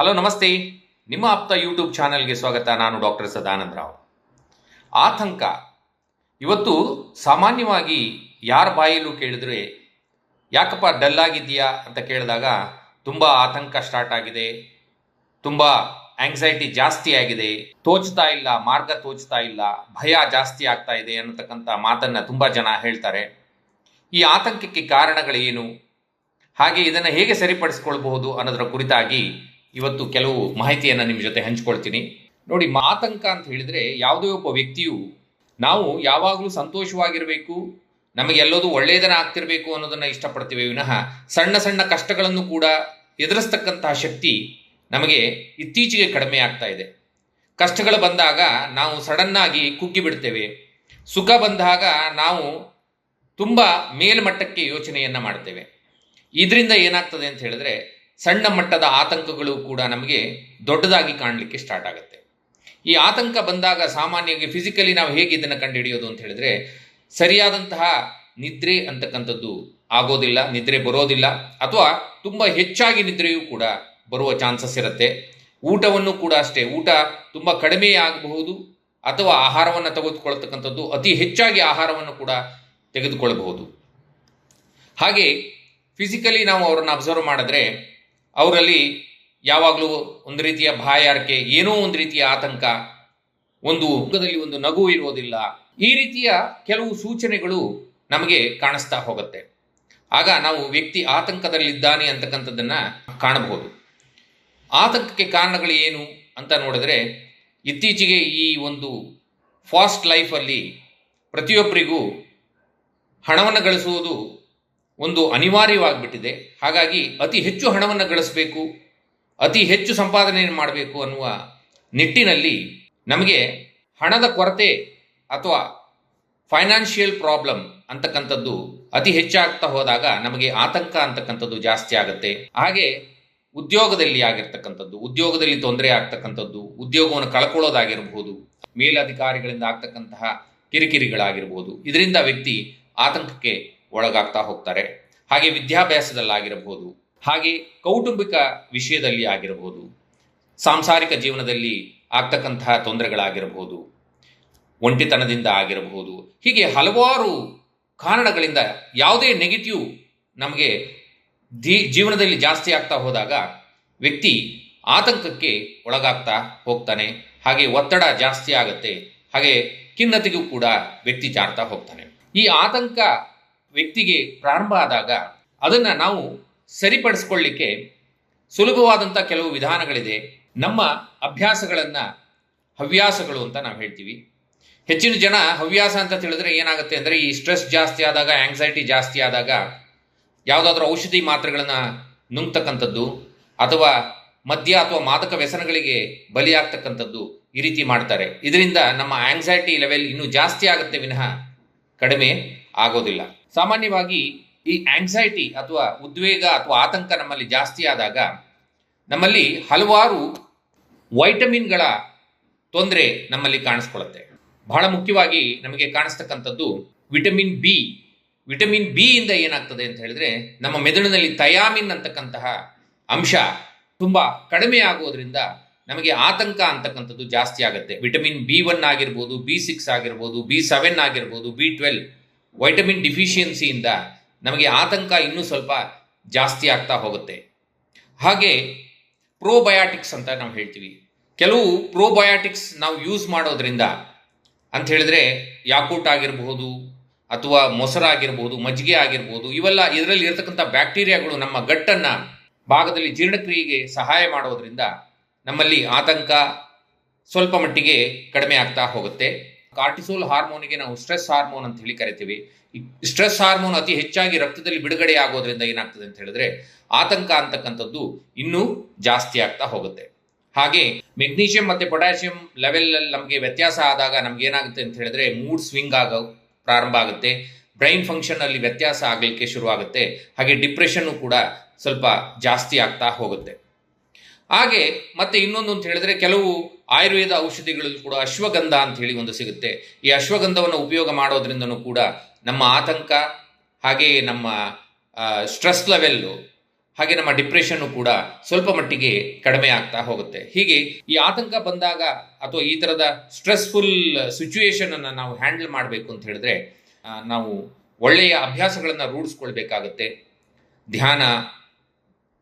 Hello, ನಮಸ್ತೆ. ನಿಮ್ಮ ಆಪ್ತ ಯೂಟ್ಯೂಬ್ ಚಾನೆಲ್ಗೆ ಸ್ವಾಗತ. ನಾನು ಡಾಕ್ಟರ್ ಸದಾನಂದ ರಾವ್. ಆತಂಕ. ಇವತ್ತು ಸಾಮಾನ್ಯವಾಗಿ ಯಾರ ಬಾಯಲ್ಲೂ ಕೇಳಿದ್ರೆ, ಯಾಕಪ್ಪ ಡಲ್ ಆಗಿದೆಯಾ ಅಂತ ಕೇಳಿದಾಗ, ತುಂಬ ಆತಂಕ ಸ್ಟಾರ್ಟ್ ಆಗಿದೆ. ತುಂಬ ಆಂಗ್ಸೈಟಿ ಜಾಸ್ತಿ ಆಗಿದೆ. ತೋಚ್ತಾ ಇಲ್ಲ, ಮಾರ್ಗ ತೋಚ್ತಾ ಇಲ್ಲ, ಭಯ ಜಾಸ್ತಿ ಆಗ್ತಾ ಇದೆ ಅನ್ನತಕ್ಕಂಥ ಮಾತನ್ನು ತುಂಬ ಜನ ಹೇಳ್ತಾರೆ. ಈ ಆತಂಕಕ್ಕೆ ಕಾರಣಗಳೇನು? ಹಾಗೆ ಇದನ್ನು ಹೇಗೆ ಸರಿಪಡಿಸ್ಕೊಳ್ಬಹುದು ಅನ್ನೋದರ ಕುರಿತಾಗಿ ಇವತ್ತು ಕೆಲವು ಮಾಹಿತಿಯನ್ನು ನಿಮ್ಮ ಜೊತೆ ಹಂಚ್ಕೊಳ್ತೀನಿ. ನೋಡಿ, ಮಾತಂಕ ಅಂತ ಹೇಳಿದರೆ ಯಾವುದೇ ಒಬ್ಬ ವ್ಯಕ್ತಿಯು ನಾವು ಯಾವಾಗಲೂ ಸಂತೋಷವಾಗಿರಬೇಕು ನಮಗೆ ಎಲ್ಲದೂ ಒಳ್ಳೆಯದನ್ನ ಆಗ್ತಿರಬೇಕು ಅನ್ನೋದನ್ನು ಇಷ್ಟಪಡ್ತೀವಿ ವಿನಃ ಸಣ್ಣ ಸಣ್ಣ ಕಷ್ಟಗಳನ್ನು ಕೂಡ ಎದುರಿಸ್ತಕ್ಕಂತಹ ಶಕ್ತಿ ನಮಗೆ ಇತ್ತೀಚೆಗೆ ಕಡಿಮೆ ಆಗ್ತಾ ಇದೆ. ಕಷ್ಟಗಳು ಬಂದಾಗ ನಾವು ಸಡನ್ನಾಗಿ ಕುಗ್ಗಿ ಬಿಡ್ತೇವೆ. ಸುಖ ಬಂದಾಗ ನಾವು ತುಂಬ ಮೇಲ್ಮಟ್ಟಕ್ಕೆ ಯೋಚನೆಯನ್ನು ಮಾಡ್ತೇವೆ. ಇದರಿಂದ ಏನಾಗ್ತದೆ ಅಂತ ಹೇಳಿದ್ರೆ ಸಣ್ಣ ಮಟ್ಟದ ಆತಂಕಗಳು ಕೂಡ ನಮಗೆ ದೊಡ್ಡದಾಗಿ ಕಾಣಲಿಕ್ಕೆ ಸ್ಟಾರ್ಟ್ ಆಗುತ್ತೆ. ಈ ಆತಂಕ ಬಂದಾಗ ಸಾಮಾನ್ಯವಾಗಿ ಫಿಸಿಕಲಿ ನಾವು ಹೇಗೆ ಇದನ್ನು ಕಂಡುಹಿಡಿಯೋದು ಅಂತ ಹೇಳಿದ್ರೆ, ಸರಿಯಾದಂತಹ ನಿದ್ರೆ ಅಂತಕ್ಕಂಥದ್ದು ಆಗೋದಿಲ್ಲ, ನಿದ್ರೆ ಬರೋದಿಲ್ಲ, ಅಥವಾ ತುಂಬ ಹೆಚ್ಚಾಗಿ ನಿದ್ರೆಯೂ ಕೂಡ ಬರುವ ಚಾನ್ಸಸ್ ಇರುತ್ತೆ. ಊಟವನ್ನು ಕೂಡ ಅಷ್ಟೇ, ಊಟ ತುಂಬ ಕಡಿಮೆ ಆಗಬಹುದು, ಅಥವಾ ಆಹಾರವನ್ನು ತೆಗೆದುಕೊಳ್ತಕ್ಕಂಥದ್ದು ಅತಿ ಹೆಚ್ಚಾಗಿ ಆಹಾರವನ್ನು ಕೂಡ ತೆಗೆದುಕೊಳ್ಳಬಹುದು. ಹಾಗೆ ಫಿಸಿಕಲಿ ನಾವು ಅವರನ್ನು ಅಬ್ಸರ್ವ್ ಮಾಡಿದ್ರೆ ಅವರಲ್ಲಿ ಯಾವಾಗಲೂ ಒಂದು ರೀತಿಯ ಬಾಯಾರಿಕೆ, ಏನೋ ಒಂದು ರೀತಿಯ ಆತಂಕ, ಒಂದು ಮುಖದಲ್ಲಿ ಒಂದು ನಗು ಇರೋದಿಲ್ಲ. ಈ ರೀತಿಯ ಕೆಲವು ಸೂಚನೆಗಳು ನಮಗೆ ಕಾಣಿಸ್ತಾ ಹೋಗುತ್ತೆ. ಆಗ ನಾವು ವ್ಯಕ್ತಿ ಆತಂಕದಲ್ಲಿದ್ದಾನೆ ಅಂತಕ್ಕಂಥದ್ದನ್ನ ಕಾಣಬಹುದು. ಆತಂಕಕ್ಕೆ ಕಾರಣಗಳು ಏನು ಅಂತ ನೋಡಿದ್ರೆ, ಇತ್ತೀಚೆಗೆ ಈ ಒಂದು ಫಾಸ್ಟ್ ಲೈಫಲ್ಲಿ ಪ್ರತಿಯೊಬ್ಬರಿಗೂ ಹಣವನ್ನು ಗಳಿಸುವುದು ಒಂದು ಅನಿವಾರ್ಯವಾಗಿಬಿಟ್ಟಿದೆ. ಹಾಗಾಗಿ ಅತಿ ಹೆಚ್ಚು ಹಣವನ್ನು ಗಳಿಸಬೇಕು, ಅತಿ ಹೆಚ್ಚು ಸಂಪಾದನೆ ಮಾಡಬೇಕು ಅನ್ನುವ ನಿಟ್ಟಿನಲ್ಲಿ ನಮಗೆ ಹಣದ ಕೊರತೆ ಅಥವಾ ಫೈನಾನ್ಷಿಯಲ್ ಪ್ರಾಬ್ಲಮ್ ಅಂತಕ್ಕಂಥದ್ದು ಅತಿ ಹೆಚ್ಚಾಗ್ತಾ ಹೋದಾಗ ನಮಗೆ ಆತಂಕ ಅಂತಕ್ಕಂಥದ್ದು ಜಾಸ್ತಿ ಆಗುತ್ತೆ. ಹಾಗೆ ಉದ್ಯೋಗದಲ್ಲಿ ಆಗಿರ್ತಕ್ಕಂಥದ್ದು, ಉದ್ಯೋಗದಲ್ಲಿ ತೊಂದರೆ ಆಗ್ತಕ್ಕಂಥದ್ದು, ಉದ್ಯೋಗವನ್ನು ಕಳ್ಕೊಳ್ಳೋದಾಗಿರಬಹುದು ಮೇಲಧಿಕಾರಿಗಳಿಂದ ಆಗ್ತಕ್ಕಂತಹ ಕಿರಿಕಿರಿಗಳಾಗಿರ್ಬೋದು, ಇದರಿಂದ ವ್ಯಕ್ತಿ ಆತಂಕಕ್ಕೆ ಒಳಗಾಗ್ತಾ ಹೋಗ್ತಾರೆ. ಹಾಗೆ ವಿದ್ಯಾಭ್ಯಾಸದಲ್ಲಾಗಿರಬಹುದು, ಹಾಗೆ ಕೌಟುಂಬಿಕ ವಿಷಯದಲ್ಲಿ ಆಗಿರಬಹುದು, ಸಾಂಸಾರಿಕ ಜೀವನದಲ್ಲಿ ಆಗ್ತಕ್ಕಂತಹ ತೊಂದರೆಗಳಾಗಿರಬಹುದು, ಒಂಟಿತನದಿಂದ ಆಗಿರಬಹುದು, ಹೀಗೆ ಹಲವಾರು ಕಾರಣಗಳಿಂದ ಯಾವುದೇ ನೆಗೆಟಿವ್ ನಮಗೆ ಜೀವನದಲ್ಲಿ ಜಾಸ್ತಿ ಆಗ್ತಾ ಹೋದಾಗ ವ್ಯಕ್ತಿ ಆತಂಕಕ್ಕೆ ಒಳಗಾಗ್ತಾ ಹೋಗ್ತಾನೆ, ಹಾಗೆ ಒತ್ತಡ ಜಾಸ್ತಿ ಆಗುತ್ತೆ, ಹಾಗೆ ಖಿನ್ನತೆಗೂ ಕೂಡ ವ್ಯಕ್ತಿ ಜಾರ್ತಾ ಹೋಗ್ತಾನೆ. ಈ ಆತಂಕ ವ್ಯಕ್ತಿಗೆ ಪ್ರಾರಂಭ ಆದಾಗ ಅದನ್ನು ನಾವು ಸರಿಪಡಿಸ್ಕೊಳ್ಳಿಕ್ಕೆ ಸುಲಭವಾದಂಥ ಕೆಲವು ವಿಧಾನಗಳಿದೆ. ನಮ್ಮ ಅಭ್ಯಾಸಗಳನ್ನು ಹವ್ಯಾಸಗಳು ಅಂತ ನಾವು ಹೇಳ್ತೀವಿ. ಹೆಚ್ಚಿನ ಜನ ಹವ್ಯಾಸ ಅಂತ ತಿಳಿದ್ರೆ ಏನಾಗುತ್ತೆ ಅಂದರೆ ಈ ಸ್ಟ್ರೆಸ್ ಜಾಸ್ತಿ ಆದಾಗ ಆಂಗ್ಸೈಟಿ ಜಾಸ್ತಿ ಆದಾಗ ಯಾವುದಾದ್ರೂ ಔಷಧಿ ಮಾತ್ರೆಗಳನ್ನು ನುಂಗ್ತಕ್ಕಂಥದ್ದು ಅಥವಾ ಮದ್ಯ ಅಥವಾ ಮಾದಕ ವ್ಯಸನಗಳಿಗೆ ಬಲಿಯಾಗ್ತಕ್ಕಂಥದ್ದು ಈ ರೀತಿ ಮಾಡ್ತಾರೆ. ಇದರಿಂದ ನಮ್ಮ ಆಂಗ್ಸೈಟಿ ಲೆವೆಲ್ ಇನ್ನೂ ಜಾಸ್ತಿ ಆಗುತ್ತೆ ವಿನಃ ಕಡಿಮೆ. ಆಗೋದಿಲ್ಲ. ಸಾಮಾನ್ಯವಾಗಿ ಈ ಆಂಗ್ಸೈಟಿ ಅಥವಾ ಉದ್ವೇಗ ಅಥವಾ ಆತಂಕ ನಮ್ಮಲ್ಲಿ ಜಾಸ್ತಿ ಆದಾಗ ನಮ್ಮಲ್ಲಿ ಹಲವಾರು ವೈಟಮಿನ್ಗಳ ತೊಂದರೆ ನಮ್ಮಲ್ಲಿ ಕಾಣಿಸ್ಕೊಳ್ಳುತ್ತೆ. ಬಹಳ ಮುಖ್ಯವಾಗಿ ನಮಗೆ ಕಾಣಿಸ್ತಕ್ಕಂಥದ್ದು ವಿಟಮಿನ್ ಬಿ. ವಿಟಮಿನ್ ಬಿ ಇಂದ ಏನಾಗ್ತದೆ ಅಂತ ಹೇಳಿದ್ರೆ ನಮ್ಮ ಮೆದುಳಿನಲ್ಲಿ ತಯಾಮಿನ್ ಅಂತಕ್ಕಂತಹ ಅಂಶ ತುಂಬಾ ಕಡಿಮೆ ಆಗೋದ್ರಿಂದ ನಮಗೆ ಆತಂಕ ಅಂತಕ್ಕಂಥದ್ದು ಜಾಸ್ತಿ ಆಗುತ್ತೆ. ವಿಟಮಿನ್ ಬಿ ಒನ್ ಆಗಿರ್ಬೋದು, ಬಿ ಸಿಕ್ಸ್ ಆಗಿರ್ಬೋದು, ಬಿ ಸೆವೆನ್ ಆಗಿರ್ಬೋದು, ಬಿ ಟ್ವೆಲ್ ವೈಟಮಿನ್ ಡಿಫಿಷಿಯನ್ಸಿಯಿಂದ ನಮಗೆ ಆತಂಕ ಇನ್ನೂ ಸ್ವಲ್ಪ ಜಾಸ್ತಿ ಆಗ್ತಾ ಹೋಗುತ್ತೆ. ಹಾಗೆ ಪ್ರೋಬಯಾಟಿಕ್ಸ್ ಅಂತ ನಾವು ಹೇಳ್ತೀವಿ. ಕೆಲವು ಪ್ರೋಬಯಾಟಿಕ್ಸ್ ನಾವು ಯೂಸ್ ಮಾಡೋದ್ರಿಂದ ಅಂತ ಹೇಳಿದ್ರೆ ಯಾಕೂಟ್ ಆಗಿರಬಹುದು ಅಥವಾ ಮೊಸರಾಗಿರ್ಬೋದು ಮಜ್ಜಿಗೆ ಆಗಿರ್ಬೋದು ಇವೆಲ್ಲ ಇದರಲ್ಲಿ ಇರತಕ್ಕಂಥ ಬ್ಯಾಕ್ಟೀರಿಯಾಗಳು ನಮ್ಮ ಗಟ್ಟನ್ನು ಭಾಗದಲ್ಲಿ ಜೀರ್ಣಕ್ರಿಯೆಗೆ ಸಹಾಯ ಮಾಡೋದ್ರಿಂದ ನಮ್ಮಲ್ಲಿ ಆತಂಕ ಸ್ವಲ್ಪ ಮಟ್ಟಿಗೆ ಕಡಿಮೆ ಆಗ್ತಾ ಹೋಗುತ್ತೆ. ಕಾರ್ಟಿಸೋಲ್ ಹಾರ್ಮೋನಿಗೆ ನಾವು ಸ್ಟ್ರೆಸ್ ಹಾರ್ಮೋನ್ ಅಂತ ಹೇಳಿ ಕರಿತೀವಿ. ಸ್ಟ್ರೆಸ್ ಹಾರ್ಮೋನ್ ಅತಿ ಹೆಚ್ಚಾಗಿ ರಕ್ತದಲ್ಲಿ ಬಿಡುಗಡೆ ಆಗೋದ್ರಿಂದ ಏನಾಗ್ತದೆ ಅಂತ ಹೇಳಿದ್ರೆ ಆತಂಕ ಅಂತಕ್ಕಂಥದ್ದು ಇನ್ನೂ ಜಾಸ್ತಿ ಆಗ್ತಾ ಹೋಗುತ್ತೆ. ಹಾಗೆ ಮೆಗ್ನೀಷಿಯಂ ಮತ್ತೆ ಪೊಟ್ಯಾಷಿಯಂ ಲೆವೆಲ್ ನಮಗೆ ವ್ಯತ್ಯಾಸ ಆದಾಗ ನಮ್ಗೆ ಏನಾಗುತ್ತೆ ಅಂತ ಹೇಳಿದ್ರೆ ಮೂಡ್ ಸ್ವಿಂಗ್ ಆಗೋ ಪ್ರಾರಂಭ ಆಗುತ್ತೆ. ಬ್ರೈನ್ ಫಂಕ್ಷನ್ ಅಲ್ಲಿ ವ್ಯತ್ಯಾಸ ಆಗಲಿಕ್ಕೆ ಶುರುವಾಗುತ್ತೆ. ಹಾಗೆ ಡಿಪ್ರೆಷನ್ನು ಕೂಡ ಸ್ವಲ್ಪ ಜಾಸ್ತಿ ಆಗ್ತಾ ಹೋಗುತ್ತೆ. ಹಾಗೆ ಮತ್ತೆ ಇನ್ನೊಂದು ಅಂತ ಹೇಳಿದ್ರೆ ಕೆಲವು ಆಯುರ್ವೇದ ಔಷಧಿಗಳಲ್ಲಿ ಕೂಡ ಅಶ್ವಗಂಧ ಅಂತ ಹೇಳಿ ಒಂದು ಸಿಗುತ್ತೆ. ಈ ಅಶ್ವಗಂಧವನ್ನು ಉಪಯೋಗ ಮಾಡೋದ್ರಿಂದನೂ ಕೂಡ ನಮ್ಮ ಆತಂಕ, ಹಾಗೆ ನಮ್ಮ ಸ್ಟ್ರೆಸ್ ಲೆವೆಲ್ಲು ಹಾಗೆ ನಮ್ಮ ಡಿಪ್ರೆಷನ್ನು ಕೂಡ ಸ್ವಲ್ಪ ಮಟ್ಟಿಗೆ ಕಡಿಮೆ ಆಗ್ತಾ ಹೋಗುತ್ತೆ. ಹೀಗೆ ಈ ಆತಂಕ ಬಂದಾಗ ಅಥವಾ ಈ ಥರದ ಸ್ಟ್ರೆಸ್ಫುಲ್ ಸಿಚುವೇಶನ್ ಅನ್ನು ನಾವು ಹ್ಯಾಂಡಲ್ ಮಾಡಬೇಕು ಅಂತ ಹೇಳಿದ್ರೆ ನಾವು ಒಳ್ಳೆಯ ಅಭ್ಯಾಸಗಳನ್ನು ರೂಢಿಸ್ಕೊಳ್ಬೇಕಾಗತ್ತೆ. ಧ್ಯಾನ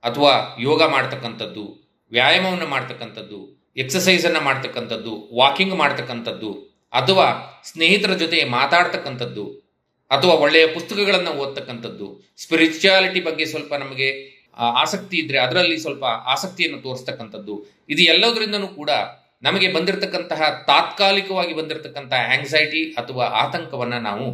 ಅಥವಾ ಯೋಗ ಮಾಡ್ತಕ್ಕಂಥದ್ದು, ವ್ಯಾಯಾಮವನ್ನು ಮಾಡ್ತಕ್ಕಂಥದ್ದು ಎಕ್ಸಸೈಸನ್ನು ಮಾಡ್ತಕ್ಕಂಥದ್ದು ವಾಕಿಂಗ್ ಮಾಡ್ತಕ್ಕಂಥದ್ದು, ಅಥವಾ ಸ್ನೇಹಿತರ ಜೊತೆ ಮಾತಾಡ್ತಕ್ಕಂಥದ್ದು, ಅಥವಾ ಒಳ್ಳೆಯ ಪುಸ್ತಕಗಳನ್ನು ಓದ್ತಕ್ಕಂಥದ್ದು ಸ್ಪಿರಿಚುಯಾಲಿಟಿ ಬಗ್ಗೆ ಸ್ವಲ್ಪ ನಮಗೆ ಆಸಕ್ತಿ ಇದ್ದರೆ ಅದರಲ್ಲಿ ಸ್ವಲ್ಪ ಆಸಕ್ತಿಯನ್ನು ತೋರಿಸ್ತಕ್ಕಂಥದ್ದು. ಇದು ಎಲ್ಲದರಿಂದನೂ ಕೂಡ ನಮಗೆ ಬಂದಿರತಕ್ಕಂತಹ ತಾತ್ಕಾಲಿಕವಾಗಿ ಬಂದಿರತಕ್ಕಂತಹ ಆಂಗ್ಸೈಟಿ ಅಥವಾ ಆತಂಕವನ್ನು ನಾವು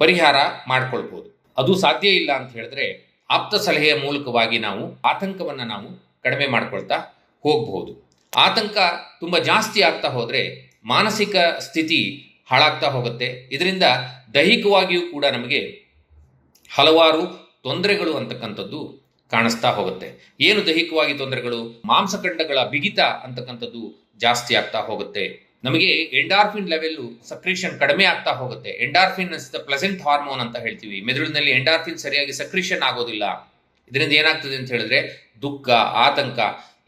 ಪರಿಹಾರ ಮಾಡಿಕೊಳ್ಬೋದು. ಅದು ಸಾಧ್ಯ ಇಲ್ಲ ಅಂತ ಹೇಳಿದ್ರೆ ಆಪ್ತ ಸಲಹೆಯ ಮೂಲಕವಾಗಿ ನಾವು ಆತಂಕವನ್ನು ನಾವು ಕಡಿಮೆ ಮಾಡ್ಕೊಳ್ತಾ ಹೋಗಬಹುದು ಆತಂಕ ತುಂಬ ಜಾಸ್ತಿ ಆಗ್ತಾ ಹೋದರೆ ಮಾನಸಿಕ ಸ್ಥಿತಿ ಹಾಳಾಗ್ತಾ ಹೋಗುತ್ತೆ. ಇದರಿಂದ ದೈಹಿಕವಾಗಿಯೂ ಕೂಡ ನಮಗೆ ಹಲವಾರು ತೊಂದರೆಗಳು ಅಂತಕ್ಕಂಥದ್ದು ಕಾಣಿಸ್ತಾ ಹೋಗುತ್ತೆ. ಏನು ದೈಹಿಕವಾಗಿ ತೊಂದರೆಗಳು? ಮಾಂಸಖಂಡಗಳ ಬಿಗಿತ ಅಂತಕ್ಕಂಥದ್ದು ಜಾಸ್ತಿ ಆಗ್ತಾ ಹೋಗುತ್ತೆ. ನಮಗೆ ಎಂಡಾರ್ಫಿನ್ ಲೆವೆಲ್ಲು ಸಕ್ರೀಷನ್ ಕಡಿಮೆ ಆಗ್ತಾ ಹೋಗುತ್ತೆ. ಎಂಡಾರ್ಫಿನ್ ದ ಪ್ಲೆಸೆಂಟ್ ಹಾರ್ಮೋನ್ ಅಂತ ಹೇಳ್ತೀವಿ. ಮೆದುಳಿನಲ್ಲಿ ಎಂಡಾರ್ಫಿನ್ ಸರಿಯಾಗಿ ಸಕ್ರೀಷನ್ ಆಗೋದಿಲ್ಲ. ಇದರಿಂದ ಏನಾಗ್ತದೆ ಅಂತ ಹೇಳಿದ್ರೆ ದುಃಖ, ಆತಂಕ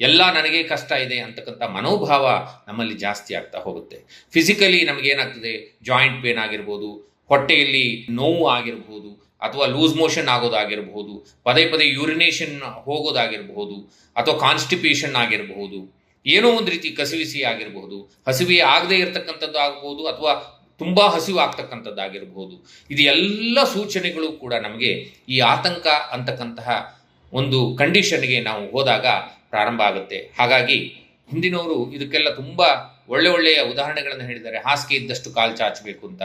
ಎಲ್ಲ ನನಗೆ ಕಷ್ಟ ಇದೆ ಅಂತಕ್ಕಂಥ ಮನೋಭಾವ ನಮ್ಮಲ್ಲಿ ಜಾಸ್ತಿ ಆಗ್ತಾ ಹೋಗುತ್ತೆ. ಫಿಸಿಕಲಿ ನಮಗೇನಾಗ್ತದೆ ಜಾಯಿಂಟ್ ಪೇನ್ ಆಗಿರ್ಬೋದು, ಹೊಟ್ಟೆಯಲ್ಲಿ ನೋವು ಆಗಿರಬಹುದು ಅಥವಾ ಲೂಸ್ ಮೋಷನ್ ಆಗೋದಾಗಿರಬಹುದು ಪದೇ ಪದೇ ಯೂರಿನೇಷನ್ ಹೋಗೋದಾಗಿರಬಹುದು ಅಥವಾ ಕಾನ್ಸ್ಟಿಪೇಷನ್ ಆಗಿರಬಹುದು ಏನೋ ಒಂದು ರೀತಿ ಕಸಿವಿಸಿ ಆಗಿರಬಹುದು ಹಸಿವಿ ಆಗದೇ ಇರತಕ್ಕಂಥದ್ದು ಆಗಬಹುದು ಅಥವಾ ತುಂಬಾ ಹಸಿವು ಆಗ್ತಕ್ಕಂಥದ್ದಾಗಿರಬಹುದು ಇದು ಎಲ್ಲ ಸೂಚನೆಗಳು ಕೂಡ ನಮಗೆ ಈ ಆತಂಕ ಅಂತಕ್ಕಂತಹ ಒಂದು ಕಂಡೀಷನ್ಗೆ ನಾವು ಹೋದಾಗ ಪ್ರಾರಂಭ ಆಗುತ್ತೆ. ಹಾಗಾಗಿ ಹಿಂದಿನವರು ಇದಕ್ಕೆಲ್ಲ ತುಂಬ ಒಳ್ಳೆ ಒಳ್ಳೆಯ ಉದಾಹರಣೆಗಳನ್ನು ಹೇಳಿದ್ದಾರೆ. ಹಾಸಿಗೆ ಇದ್ದಷ್ಟು ಕಾಲು ಚಾಚಬೇಕು ಅಂತ.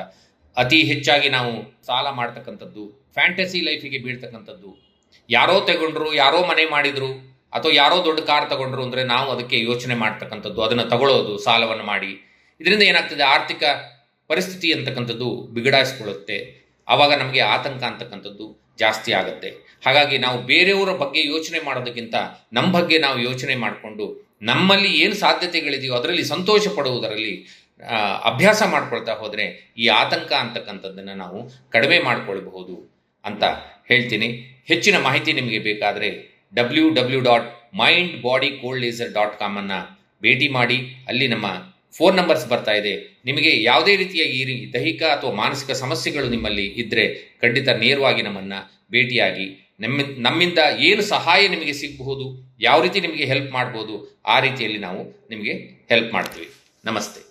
ಅತಿ ಹೆಚ್ಚಾಗಿ ನಾವು ಸಾಲ ಮಾಡ್ತಕ್ಕಂಥದ್ದು ಫ್ಯಾಂಟಸಿ ಲೈಫಿಗೆ ಬೀಳ್ತಕ್ಕಂಥದ್ದು. ಯಾರೋ ತಗೊಂಡ್ರು, ಯಾರೋ ಮನೆ ಮಾಡಿದ್ರು, ಅಥವಾ ಯಾರೋ ದೊಡ್ಡ ಕಾರ್ ತಗೊಂಡ್ರು ಅಂದರೆ ನಾವು ಅದಕ್ಕೆ ಯೋಚನೆ ಮಾಡ್ತಕ್ಕಂಥದ್ದು, ಅದನ್ನು ತಗೊಳ್ಳೋದು ಸಾಲವನ್ನು ಮಾಡಿ. ಇದರಿಂದ ಏನಾಗ್ತದೆ? ಆರ್ಥಿಕ ಪರಿಸ್ಥಿತಿ ಅಂತಕ್ಕಂಥದ್ದು ಬಿಗಡಾಯಿಸ್ಕೊಳ್ಳುತ್ತೆ. ಆವಾಗ ನಮಗೆ ಆತಂಕ ಅಂತಕ್ಕಂಥದ್ದು. ಜಾಸ್ತಿ ಆಗುತ್ತೆ. ಹಾಗಾಗಿ ನಾವು ಬೇರೆಯವರ ಬಗ್ಗೆ ಯೋಚನೆ ಮಾಡೋದಕ್ಕಿಂತ ನಮ್ಮ ಬಗ್ಗೆ ನಾವು ಯೋಚನೆ ಮಾಡಿಕೊಂಡು ನಮ್ಮಲ್ಲಿ ಏನು ಸಾಧ್ಯತೆಗಳಿದೆಯೋ ಅದರಲ್ಲಿ ಸಂತೋಷ ಪಡುವುದರಲ್ಲಿ ಅಭ್ಯಾಸ ಮಾಡ್ಕೊಳ್ತಾ ಹೋದರೆ ಈ ಆತಂಕ ಅಂತಕ್ಕಂಥದ್ದನ್ನು ನಾವು ಕಡಿಮೆ ಮಾಡಿಕೊಳ್ಬಹುದು ಅಂತ ಹೇಳ್ತೀನಿ. ಹೆಚ್ಚಿನ ಮಾಹಿತಿ ನಿಮಗೆ ಬೇಕಾದರೆ W W dot mind body cold laser dot ಕಾಮನ್ನು ಭೇಟಿ ಮಾಡಿ, ಅಲ್ಲಿ ನಮ್ಮ ಫೋನ್ ನಂಬರ್ಸ್ ಬರ್ತಾ ಇದೆ. ನಿಮಗೆ ಯಾವುದೇ ರೀತಿಯ ಈ ದೈಹಿಕ ಅಥವಾ ಮಾನಸಿಕ ಸಮಸ್ಯೆಗಳು ನಿಮ್ಮಲ್ಲಿ ಇದ್ದರೆ ಖಂಡಿತ ನೇರವಾಗಿ ನಮ್ಮನ್ನು ಭೇಟಿಯಾಗಿ. ನಮ್ಮ, ನಮ್ಮಿಂದ ಏನು ಸಹಾಯ ನಿಮಗೆ ಸಿಗಬಹುದು, ಯಾವ ರೀತಿ ನಿಮಗೆ ಹೆಲ್ಪ್ ಮಾಡ್ಬೋದು, ಆ ರೀತಿಯಲ್ಲಿ ನಾವು ನಿಮಗೆ ಹೆಲ್ಪ್ ಮಾಡ್ತೀವಿ. ನಮಸ್ತೆ.